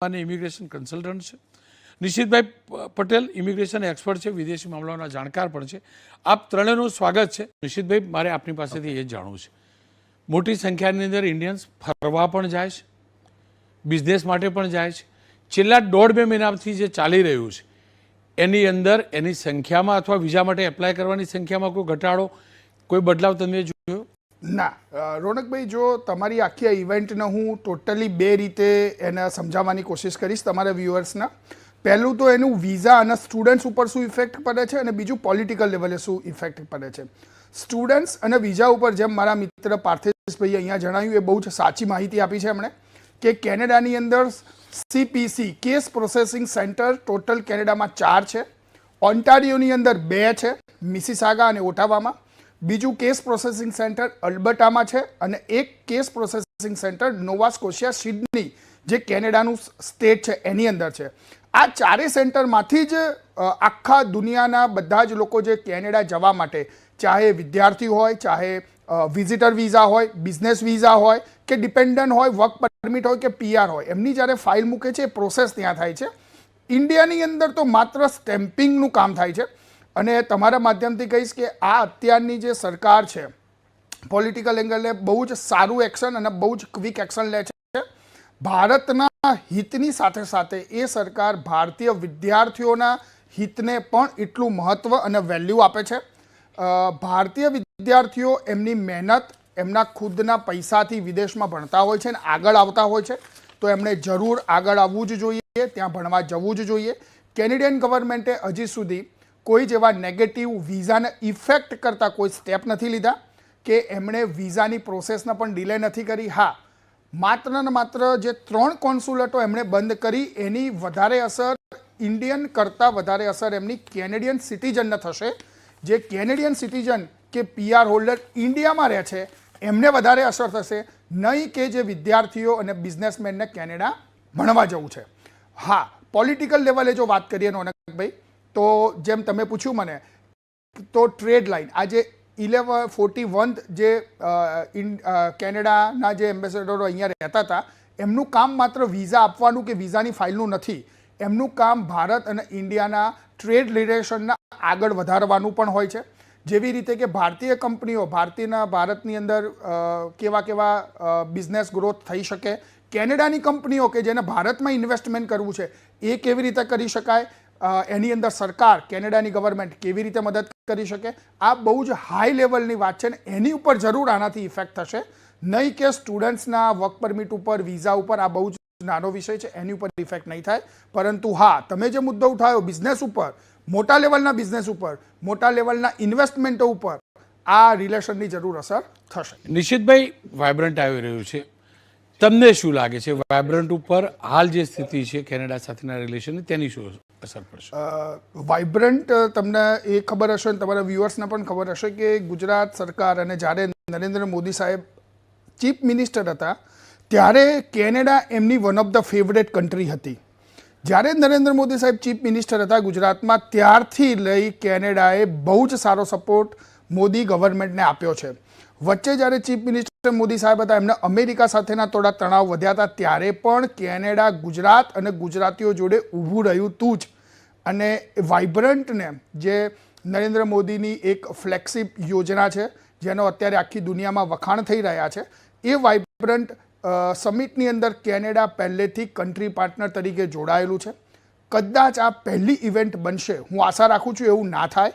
અને immigration consultant છે. Nishitbhai Patel immigration expert છે, વિદેશી મામલાઓના જાણકાર પણ છે. આપ ત્રણેયનું સ્વાગત છે. નિશિતભાઈ, મારે આપની પાસેથી એ જાણવું છે. મોટી સંખ્યાની અંદર ઇન્ડિયન્સ ફરવા પણ જાય છે. બિઝનેસ માટે પણ જાય છે. છેલ્લા દોઢ બે મહિનાથી જે ચાલી રહ્યું છે, એની અંદર એની સંખ્યામાં અથવા વિઝા માટે એપ્લાય કરવાની સંખ્યામાં કોઈ ઘટાડો, કોઈ બદલાવ તમે ના. રોનકભાઈ, જો તમારી આખી આ ઇવેન્ટને હું ટોટલી બે રીતે એને સમજાવવાની કોશિશ કરીશ તમારા વ્યુઅર્સના. પહેલું તો એનું વિઝા અને સ્ટુડન્ટ્સ ઉપર શું ઇફેક્ટ પડે છે અને બીજું પોલિટિકલ લેવલે શું ઇફેક્ટ પડે છે. સ્ટુડન્ટ્સ અને વિઝા ઉપર જેમ મારા મિત્ર પાર્થેશભાઈ અહીંયા જણાવ્યું, એ બહુ જ સાચી માહિતી આપી છે એમણે, કે કેનેડાની અંદર CPC case processing centre, total કેનેડામાં ચાર છે. ઓન્ટારિયોની અંદર બે છે, મિસિસાગા અને ઓટાવામાં. બીજું કેસ પ્રોસેસિંગ સેન્ટર અલ્બર્ટામાં છે અને એક case processing centre Nova Scotia Sydney, જે કેનેડાનું સ્ટેટ છે, એની અંદર છે. આ ચારેય સેન્ટરમાંથી જ આખા દુનિયાના બધા જ લોકો જે કેનેડા જવા માટે, ચાહે વિદ્યાર્થી હોય, ચાહે વિઝિટર વિઝા હોય બિઝનેસ વિઝા હોય, કે ડિપેન્ડન્ટ હોય વર્ક પરમિટ હોય, કે પીઆર હોય, એમની જ્યારે ફાઇલ મૂકે છે, એ પ્રોસેસ ત્યાં થાય છે. ઇન્ડિયાની અંદર તો માત્ર સ્ટેમ્પિંગનું કામ થાય છે. અને તમારા માધ્યમથી કહીશ કે આ અત્યારની જે સરકાર છે પોલિટિકલ એંગલે બહુ જ સારું એક્શન અને બહુ જ ક્વિક એક્શન લે છે. ભારતના હિતની સાથે સાથે એ સરકાર ભારતીય વિદ્યાર્થીઓના હિતને પણ એટલું મહત્ત્વ અને વેલ્યુ આપે છે. ભારતીય વિદ્યાર્થીઓ એમની મહેનત, એમના ખુદના પૈસાથી વિદેશમાં ભણતા હોય છે અને આગળ આવતા હોય છે, તો એમણે જરૂર આગળ આવવું જ જોઈએ, ત્યાં ભણવા જવું જ જોઈએ. કેનેડિયન ગવર્મેન્ટે હજી સુધી કોઈ જેવા નેગેટિવ વિઝાને ઇફેક્ટ કરતા કોઈ સ્ટેપ નથી લીધા કે એમણે વિઝાની પ્રોસેસને પણ ડિલે નથી કરી. હા, માત્ર ને માત્ર જે ત્રણ કોન્સ્યુલેટો એમણે બંધ કરી, એની વધારે અસર ઇન્ડિયન કરતાં વધારે અસર એમની કેનેડિયન સિટીઝનને થશે. જે કેનેડિયન સિટીઝન કે પીઆર હોલ્ડર ઇન્ડિયામાં રહે છે, એમને વધારે અસર થશે. નહીં કે જે વિદ્યાર્થીઓ અને બિઝનેસમેનને કેનેડા ભણવા જવું છે. હા પોલિટિકલ લેવલે જો વાત કરીએ નોનકભાઈ તો જેમ તમે પૂછ્યું મને, તો ટ્રેડ લાઇન આજે ઇલેવન ફોર્ટી વન જે કેનેડાના જે એમ્બેસેડરો અહીંયા રહેતા હતા, એમનું કામ માત્ર વિઝા આપવાનું કે વિઝાની ફાઇલનું નથી. એમનું કામ ભારત અને ઇન્ડિયાના ટ્રેડ રિલેશનના આગળ વધારવાનું પણ હોય છે. જેવી રીતે કે ભારતીય કંપનીઓ, ભારતીયના ભારતની અંદર કેવા કેવા બિઝનેસ ગ્રોથ થઈ શકે. કેનેડાની કંપનીઓ કે જેને ભારતમાં ઇન્વેસ્ટમેન્ટ કરવું છે, એ કેવી રીતે કરી શકાય? એની અંદર સરકાર કેનેડાની ગવર્મેન્ટ કેવી રીતે મદદ કરી શકે? આ બહુ જ હાઈ લેવલની વાત છે ને એની ઉપર જરૂર આનાથી ઇફેક્ટ થશે. નહીં કે સ્ટુડન્ટ્સના વર્ક પરમિટ ઉપર વિઝા ઉપર આ બહુ જ નાનો વિષય છે, એની ઉપર ઇફેક્ટ નહીં થાય. પરંતુ હા, તમે જે મુદ્દો ઉઠાવ્યો બિઝનેસ ઉપર, મોટા લેવલના બિઝનેસ ઉપર, મોટા લેવલના ઇન્વેસ્ટમેન્ટો ઉપર, આ રિલેશનની જરૂર અસર થશે. નિશિતભાઈ વાયબ્રન્ટ આવી રહ્યું છે. તમને શું લાગે છે? વાયબ્રન્ટ ઉપર હાલ જે સ્થિતિ છે, કેનેડા સાથેના રિલેશનની તેની શું અસર પડશે. વાઇબ્રન્ટ તમને એ ખબર હશે અને તમારા વ્યુઅર્સને પણ ખબર હશે કે ગુજરાત સરકાર અને જ્યારે નરેન્દ્ર મોદી સાહેબ ચીફ મિનિસ્ટર હતા, ત્યારે કેનેડા એમની one of the favourite country હતી. જ્યારે નરેન્દ્ર મોદી સાહેબ ચીફ મિનિસ્ટર હતા ગુજરાતમાં, ત્યારથી લઈ કેનેડાએ બહુ જ સારો સપોર્ટ મોદી ગવર્મેન્ટને આપ્યો છે. વચ્ચે જ્યારે ચીફ મિનિસ્ટર મોદી સાહેબ હતા, એમને અમેરિકા સાથેના થોડા તણાવ વધ્યા હતા, ત્યારે પણ કેનેડા, ગુજરાત અને ગુજરાતીઓ જોડે ઊભું રહ્યું તું જ. અને વાઇબ્રન્ટને જે નરેન્દ્ર મોદીની એક ફ્લેગશિપ યોજના છે, જેનો અત્યારે આખી દુનિયામાં વખાણ થઈ રહ્યા છે, એ વાઇબ્રન્ટ સમિટની અંદર કેનેડા પહેલેથી કન્ટ્રી પાર્ટનર તરીકે જોડાયેલું છે. કદાચ આ પહેલી ઇવેન્ટ બનશે, હું આશા રાખું છું એવું ના થાય.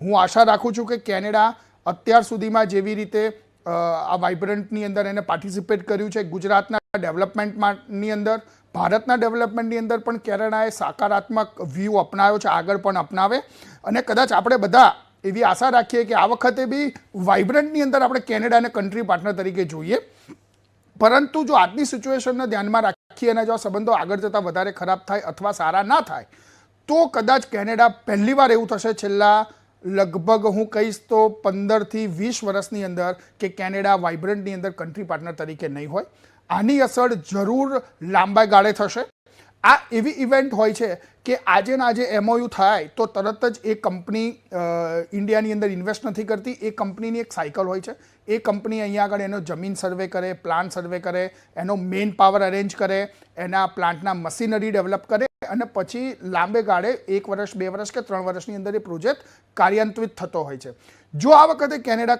હું આશા રાખું છું કે કેનેડા અત્યાર સુધીમાં જેવી રીતે આ વાઇબ્રન્ટની અંદર એને પાર્ટિસિપેટ કર્યું છે, ગુજરાતના ડેવલપમેન્ટની અંદર, ભારતના ડેવલપમેન્ટની અંદર પણ કેનેડાએ સકારાત્મક વ્યૂ અપનાવ્યો છે, આગળ પણ અપનાવે. અને કદાચ આપણે બધા એવી આશા રાખીએ કે આ વખતે બી વાઇબ્રન્ટની અંદર આપણે કેનેડાને કન્ટ્રી પાર્ટનર તરીકે જોઈએ. પરંતુ જો આજની સિચ્યુએશનને ધ્યાનમાં રાખીએ અને જો આ સંબંધો આગળ જતાં વધારે ખરાબ થાય અથવા સારા ના થાય, તો કદાચ કેનેડા પહેલીવાર એવું થશે છેલ્લા લગભગ હું કહીશ તો પંદરથી વીસ વર્ષની અંદર કે કેનેડા વાઇબ્રન્ટની અંદર કન્ટ્રી પાર્ટનર તરીકે નહીં હોય. આની અસર જરૂર લાંબા ગાળે થશે. આ એવી ઇવેન્ટ હોય છે કે આજે ના આજે એમઓયુ થાય તો તરત જ એ કંપની ઇન્ડિયાની અંદર ઇન્વેસ્ટ નથી કરતી. એ કંપનીની એક સાયકલ હોય છે. એ કંપની અહીંયા આગળ એનો જમીન સર્વે કરે પ્લાન સર્વે કરે, એનો મેઇન પાવર અરેન્જ કરે, એના પ્લાન્ટના મશીનરી ડેવલપ કરે અને પછી લાંબે ગાળે એક વર્ષ, બે વર્ષ કે ત્રણ વર્ષની અંદર એ પ્રોજેક્ટ કાર્યાન્વિત થતો હોય છે. જો આ વખતે કેનેડા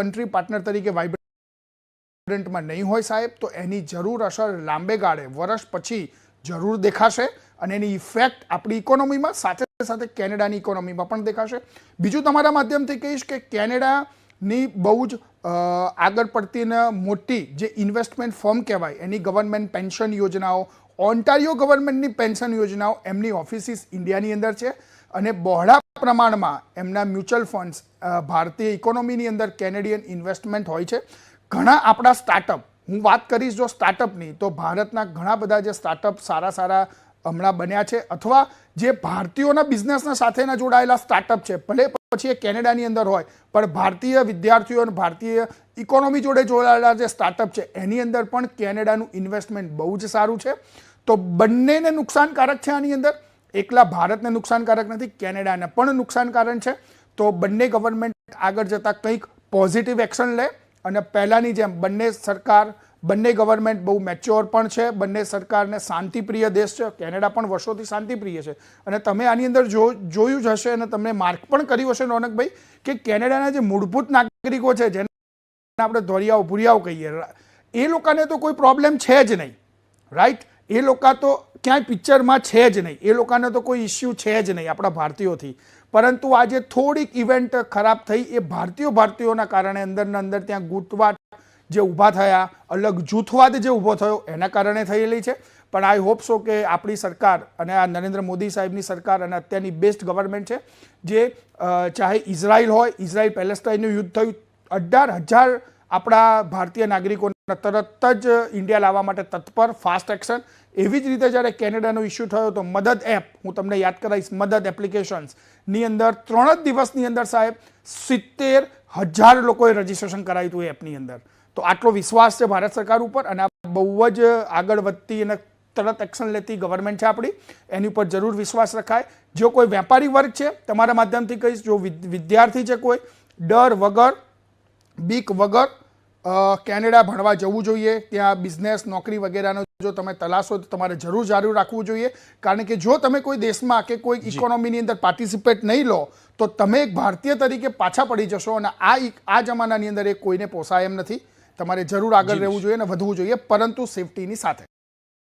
કન્ટ્રી પાર્ટનર તરીકે વાઇબ્રન્ટમાં નહીં હોય સાહેબ, તો એની જરૂર અસર લાંબે ગાળે, વર્ષ પછી જરૂર દેખાશે અને એની ઇફેક્ટ આપણી ઇકોનોમીમાં સાથે સાથે કેનેડાની ઇકોનોમીમાં પણ દેખાશે. બીજું તમારા માધ્યમથી કહીશ કે કેનેડાની બહુ જ આગળ પડતીને મોટી જે ઇન્વેસ્ટમેન્ટ ફર્મ કહેવાય, એની ગવર્મેન્ટ પેન્શન યોજનાઓ ઓન્ટારિયો ગવર્મેન્ટની પેન્શન યોજનાઓ એમની ઓફિસિસ ઇન્ડિયાની અંદર છે અને બહોળા પ્રમાણમાં એમના મ્યુચ્યુઅલ ફંડ્સ ભારતીય ઇકોનોમીની અંદર કેનેડિયન ઇન્વેસ્ટમેન્ટ હોય છે. ઘણા આપણા સ્ટાર્ટઅપ હું વાત કરીશ જો સ્ટાર્ટઅપની તો ભારતના ઘણા બધા જે સ્ટાર્ટઅપ સારા સારા હમણાં બન્યા છે અથવા જે ભારતીયોના બિઝનેસના સાથેના જોડાયેલા સ્ટાર્ટઅપ છે, ભલે પછી એ કેનેડાની અંદર હોય, પણ ભારતીય વિદ્યાર્થીઓ અને ભારતીય ઇકોનોમી જોડે જોડાયેલા જે સ્ટાર્ટઅપ છે, એની અંદર પણ કેનેડાનું ઇન્વેસ્ટમેન્ટ બહુ જ સારું છે. તો બંનેને નુકસાનકારક છે આની અંદર. એકલા ભારતને નુકસાનકારક નથી, કેનેડાને પણ નુકસાનકારક છે. તો બંને ગવર્મેન્ટ આગળ જતાં કંઈક પોઝિટિવ એક્શન લે. અને પહેલાંની જેમ બંને સરકાર, બંને ગવર્મેન્ટ બહુ મેચ્યોર પણ છે, બંને સરકારને શાંતિપ્રિય દેશ છે, કેનેડા પણ વર્ષોથી શાંતિપ્રિય છે. અને તમે આની અંદર જો, જોયું જ હશે અને તમને માર્ક પણ કર્યું હશે રોનકભાઈ કે કેનેડાના જે મૂળભૂત નાગરિકો છે, જેને આપણે ધોરિયાઓ, ભૂરિયાઓ કહીએ, એ લોકોને તો કોઈ પ્રોબ્લેમ છે જ નહીં. રાઈટ એ લોકો તો ક્યાંય પિક્ચરમાં છે જ નહીં. એ લોકોને તો કોઈ ઇસ્યુ છે જ નહીં આપણા ભારતીયોથી. પરંતુ આજે થોડીક ઇવેન્ટ ખરાબ થઈ. એ ભારતીયો ભારતીયોના કારણે અંદરના અંદર ત્યાં ગુટવાટ જે ઊભા થયા, અલગ જૂથવાદ જે ઊભો થયો, એના કારણે થયેલી છે. પણ આઈ હોપ સો કે આપણી સરકાર અને આ નરેન્દ્ર મોદી સાહેબની સરકાર અને અત્યારની બેસ્ટ ગવર્મેન્ટ છે, જે ચાહે ઇઝરાયલ હોય, ઇઝરાયલ પેલેસ્ટાઇનનું યુદ્ધ થયું, અઢાર હજાર આપણા ભારતીય નાગરિકોને તરત જ ઇન્ડિયા લાવવા માટે તત્પર ફાસ્ટ એક્શન એવી જ રીતે જ્યારે કેનેડાનો ઇસ્યુ થયો તો મદદ એપ, હું તમને યાદ કરાવીશ, મદદ એપ્લિકેશન્સની અંદર ત્રણ જ દિવસની અંદર સાહેબ સિત્તેર હજાર લોકોએ રજીસ્ટ્રેશન કરાવ્યું હતું એપની અંદર. તો આટલો વિશ્વાસ છે ભારત સરકાર ઉપર અને આ બહુ જ આગળ વધતી અને તરત એક્શન લેતી ગવર્મેન્ટ છે આપણી, એની ઉપર જરૂર વિશ્વાસ રખાય. જો કોઈ વેપારી વર્ગ છે, તમારા માધ્યમથી કહીશ, જો વિદ- વિદ્યાર્થી છે કોઈ, ડર વગર, બીક વગર કેનેડા ભણવા જવું જોઈએ ત્યાં બિઝનેસ નોકરી વગેરેનો જો તમે તલાશો તો તમારે જરૂર જારી રાખવું જોઈએ. કારણ કે જો તમે કોઈ દેશમાં કે કોઈ ઇકોનોમીની અંદર પાર્ટિસિપેટ નહીં લો તો તમે એક ભારતીય તરીકે પાછા પડી જશો અને આ આ જમાનાની અંદર એ કોઈને પોસાય એમ નથી. તમારે જરૂર આગળ રહેવું જોઈએ અને વધવું જોઈએ પરંતુ સેફટીની સાથે.